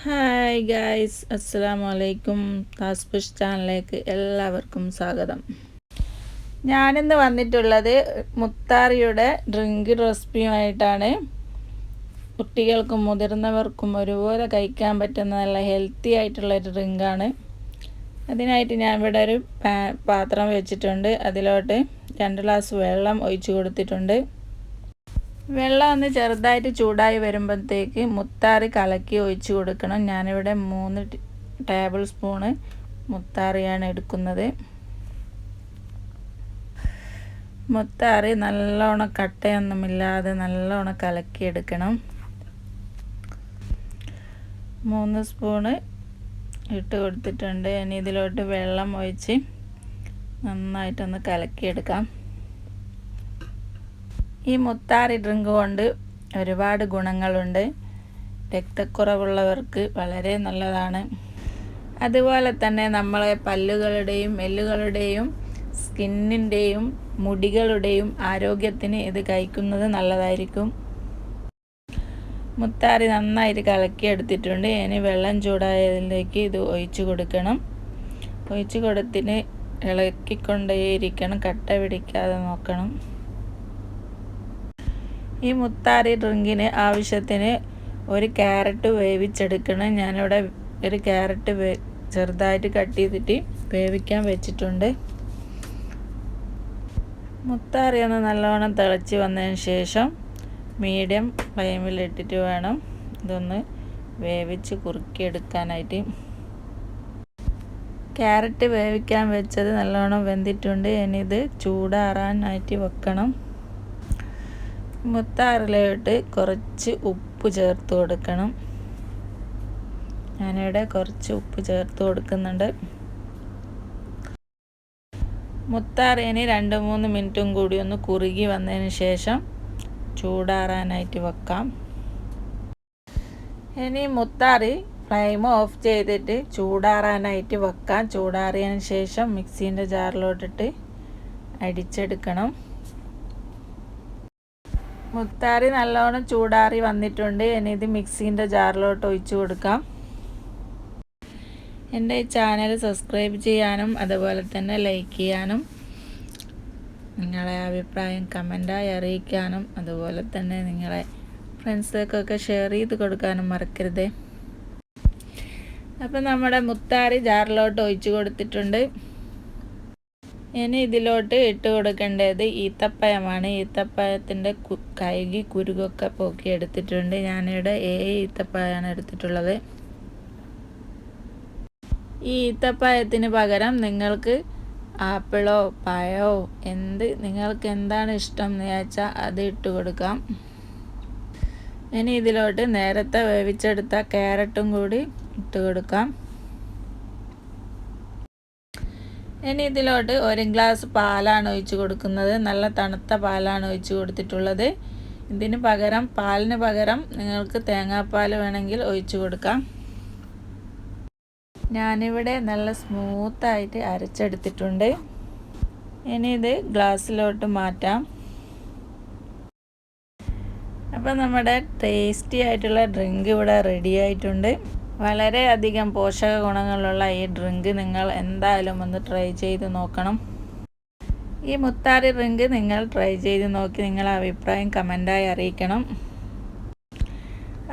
Hi guys അസ്സാം വലൈക്കും താസ്പുഷ് ചാനലിലേക്ക് എല്ലാവർക്കും സ്വാഗതം. ഞാനിന്ന് വന്നിട്ടുള്ളത് മുത്താറിയുടെ ഡ്രിങ്ക് റെസിപ്പിയുമായിട്ടാണ് കുട്ടികൾക്കും മുതിർന്നവർക്കും ഒരുപോലെ കഴിക്കാൻ പറ്റുന്ന നല്ല ഹെൽത്തി ആയിട്ടുള്ള ഒരു ഡ്രിങ്കാണ് അതിനായിട്ട് ഞാൻ ഇവിടെ ഒരു പാത്രം വെച്ചിട്ടുണ്ട്. അതിലോട്ട് രണ്ട് ഗ്ലാസ് വെള്ളം ഒഴിച്ചു കൊടുത്തിട്ടുണ്ട്. വെള്ളം ഒന്ന് ചെറുതായിട്ട് ചൂടായി വരുമ്പോഴത്തേക്ക് മുത്താറി കലക്കി ഒഴിച്ചു കൊടുക്കണം. ഞാനിവിടെ മൂന്ന് ടേബിൾ സ്പൂണ് മുത്താറിയാണ് എടുക്കുന്നത്. മുത്താറി നല്ലോണം കട്ടയൊന്നുമില്ലാതെ നല്ലോണം കലക്കി എടുക്കണം. മൂന്ന് സ്പൂണ് ഇട്ട് കൊടുത്തിട്ടുണ്ട്. ഇനി ഇതിലോട്ട് വെള്ളം ഒഴിച്ച് നന്നായിട്ടൊന്ന് കലക്കിയെടുക്കാം. ഈ മുത്താറി ഡ്രിങ്ക് കൊണ്ട് ഒരുപാട് ഗുണങ്ങളുണ്ട്. രക്തക്കുറവുള്ളവർക്ക് വളരെ നല്ലതാണ്. അതുപോലെ തന്നെ നമ്മളെ പല്ലുകളുടെയും എല്ലുകളുടെയും സ്കിന്നിന്റെയും മുടികളുടെയും ആരോഗ്യത്തിന് ഇത് കഴിക്കുന്നത് നല്ലതായിരിക്കും. മുത്താറി നന്നായിട്ട് കലക്കിയെടുത്തിട്ടുണ്ട്. ഇനി വെള്ളം ചൂടായതിലേക്ക് ഇത് ഒഴിച്ചു കൊടുക്കണം. ഒഴിച്ചു കൊടുത്തിന് ഇളക്കിക്കൊണ്ടേയിരിക്കണം. കട്ട പിടിക്കാതെ നോക്കണം. ഈ മുത്താറി ഡ്രിങ്കിന് ആവശ്യത്തിന് ഒരു ക്യാരറ്റ് വേവിച്ചെടുക്കണം. ഞാനിവിടെ ഒരു ക്യാരറ്റ് വേ ചെറുതായിട്ട് കട്ട് ചെയ്തിട്ട് വേവിക്കാൻ വെച്ചിട്ടുണ്ട്. മുത്താറി ഒന്ന് നല്ലവണ്ണം തിളച്ച് വന്നതിന് ശേഷം മീഡിയം ഫ്ലെയിമിലിട്ടിട്ട് വേണം ഇതൊന്ന് വേവിച്ച് കുറുക്കിയെടുക്കാനായിട്ട്. ക്യാരറ്റ് വേവിക്കാൻ വെച്ചത് നല്ലവണ്ണം വെന്തിട്ടുണ്ട്. ഇനി ഇത് ചൂടാറാനായിട്ട് വെക്കണം. മുത്താറിലോട്ട് കുറച്ച് ഉപ്പ് ചേർത്ത് കൊടുക്കണം. ഞാനിവിടെ കുറച്ച് ഉപ്പ് ചേർത്ത് കൊടുക്കുന്നുണ്ട്. മുത്താറിന് രണ്ട് മൂന്ന് മിനിറ്റും കൂടി ഒന്ന് കുറുകി വന്നതിന് ശേഷം ചൂടാറാനായിട്ട് വെക്കാം. ഇനി മുത്താറി ഫ്ലെയിം ഓഫ് ചെയ്തിട്ട് ചൂടാറാനായിട്ട് വെക്കാം. ചൂടാറിയതിന് ശേഷം മിക്സീന്റെ ജാറിലോട്ടിട്ട് അടിച്ചെടുക്കണം. മുത്താറി നല്ലോണം ചൂടാറി വന്നിട്ടുണ്ട്. ഇനി ഇത് മിക്സീന്റെ ജാറിലോട്ട് ഒഴിച്ചു കൊടുക്കാം. എന്റെ ഈ ചാനൽ സബ്സ്ക്രൈബ് ചെയ്യാനും അതുപോലെ തന്നെ ലൈക്ക് ചെയ്യാനും നിങ്ങളെ അഭിപ്രായം കമന്റായി അറിയിക്കാനും അതുപോലെ തന്നെ നിങ്ങളെ ഫ്രണ്ട്സൊക്കെ ഷെയർ ചെയ്ത് കൊടുക്കാനും മറക്കരുത്. അപ്പം നമ്മുടെ മുത്താറി ജാറിലോട്ട് ഒഴിച്ചു കൊടുത്തിട്ടുണ്ട്. ഇനി ഇതിലോട്ട് ഇട്ട് കൊടുക്കേണ്ടത് ഈത്തപ്പഴമാണ്. ഈത്തപ്പഴത്തിന്റെ കഴുകി കുരുകൊക്കെ പോക്കി എടുത്തിട്ടുണ്ട്. ഞാനിവിടെ ഏഴ് ഈത്തപ്പഴമാണ് എടുത്തിട്ടുള്ളത്. ഈ ഈത്തപ്പഴത്തിന് പകരം നിങ്ങൾക്ക് ആപ്പിളോ പഴമോ എന്ത് നിങ്ങൾക്ക് എന്താണ് ഇഷ്ടം എന്ന് വെച്ചാൽ അത് ഇട്ട് കൊടുക്കാം. ഇനി ഇതിലോട്ട് നേരത്തെ വേവിച്ചെടുത്ത ക്യാരറ്റും കൂടി ഇട്ട് കൊടുക്കാം. ഇനി ഇതിലോട്ട് ഒരു ഗ്ലാസ് പാലാണ് ഒഴിച്ച് കൊടുക്കുന്നത്. നല്ല തണുത്ത പാലാണ് ഒഴിച്ച് കൊടുത്തിട്ടുള്ളത്. ഇതിന് പകരം പാലിന് പകരം നിങ്ങൾക്ക് തേങ്ങാപ്പാൽ വേണമെങ്കിൽ ഒഴിച്ച് കൊടുക്കാം. ഞാനിവിടെ നല്ല സ്മൂത്തായിട്ട് അരച്ചെടുത്തിട്ടുണ്ട്. ഇനി ഇത് ഗ്ലാസ്സിലോട്ട് മാറ്റാം. അപ്പം നമ്മുടെ ടേസ്റ്റി ആയിട്ടുള്ള ഡ്രിങ്ക് ഇവിടെ റെഡി ആയിട്ടുണ്ട്. വളരെയധികം പോഷക ഗുണങ്ങളുള്ള ഈ ഡ്രിങ്ക് നിങ്ങൾ എന്തായാലും ഒന്ന് ട്രൈ ചെയ്ത് നോക്കണം. ഈ മുത്താറി ഡ്രിങ്ക് നിങ്ങൾ ട്രൈ ചെയ്ത് നോക്കി നിങ്ങളുടെ അഭിപ്രായം കമന്റായി അറിയിക്കണം.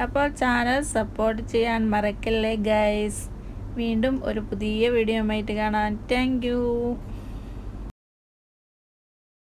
അപ്പോൾ ചാനൽ സപ്പോർട്ട് ചെയ്യാൻ മറക്കല്ലേ ഗൈസ്? വീണ്ടും ഒരു പുതിയ വീഡിയോ ആയിട്ട് കാണാൻ. താങ്ക്